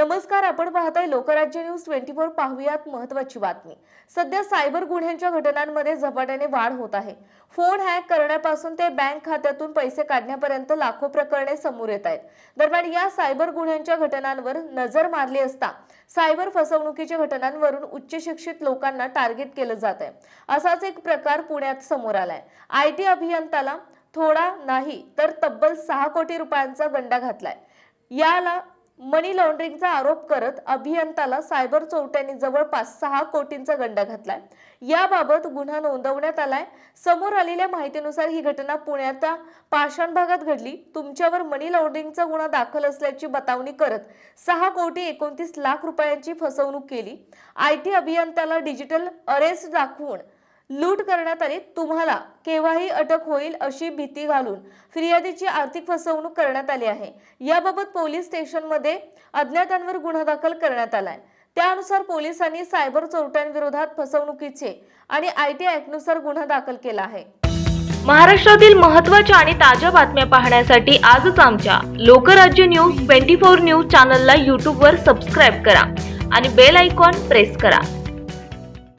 नमस्कार आपण पाहताय लोकराज्य न्यूज ट्वेंटी फोर पाहूयात महत्वाची बातमी. सध्या सायबर गुन्ह्यांच्या घटनांमध्ये झपाट्याने वाढ होत आहे. फोन हॅक करण्यापासून ते बँक खात्यातून पैसे काढण्यापर्यंत लाखो प्रकरणे समोर येत आहेत. दरम्यान या सायबर गुन्ह्यांच्या घटनांवर नजर मारली असता सायबर फसवणुकीच्या घटनांवरून उच्च शिक्षित लोकांना टार्गेट केलं जात आहे. असाच एक प्रकार पुण्यात समोर आलाय. आय टी अभियंताला थोडा नाही तर तब्बल सहा कोटी रुपयांचा गंडा घातलाय. याला मनी लॉन्ड्रिंगचा आरोप करत अभियंताला सायबर चोरट्यांनी जवळपास सहा कोटींचा गंडा घातलाय. याबाबत गुन्हा नोंदवण्यात आलाय. समोर आलेल्या माहितीनुसार ही घटना पुण्याच्या पाषाण भागात घडली. तुमच्यावर मनी लॉन्ड्रिंगचा गुन्हा दाखल असल्याची बतावणी करत सहा कोटी एकोणतीस लाख रुपयांची फसवणूक केली. आय टी अभियंत्याला डिजिटल अरेस्ट दाखवून लूट करण्यात आली. तुम्हाला केव्हाही अटक होईल अशी भीती घालून फिर्यादीची आर्थिक फसवणूक करण्यात आली आहे. याबाबत पोलीस स्टेशनमध्ये अज्ञातांवर गुन्हा दाखल करण्यात आलाय. त्यानुसार पोलिसांनी सायबर चोरट्यांविरोधात फसवणुकीचे आणि आय टी नुसार गुन्हा दाखल केला आहे. महाराष्ट्रातील महत्त्वाच्या आणि ताज्या बातम्या पाहण्यासाठी आजच आमच्या Lokrajya news twenty four news चॅनलला यूट्यूबवर सबस्क्राईब करा आणि बेल आयकॉन प्रेस करा.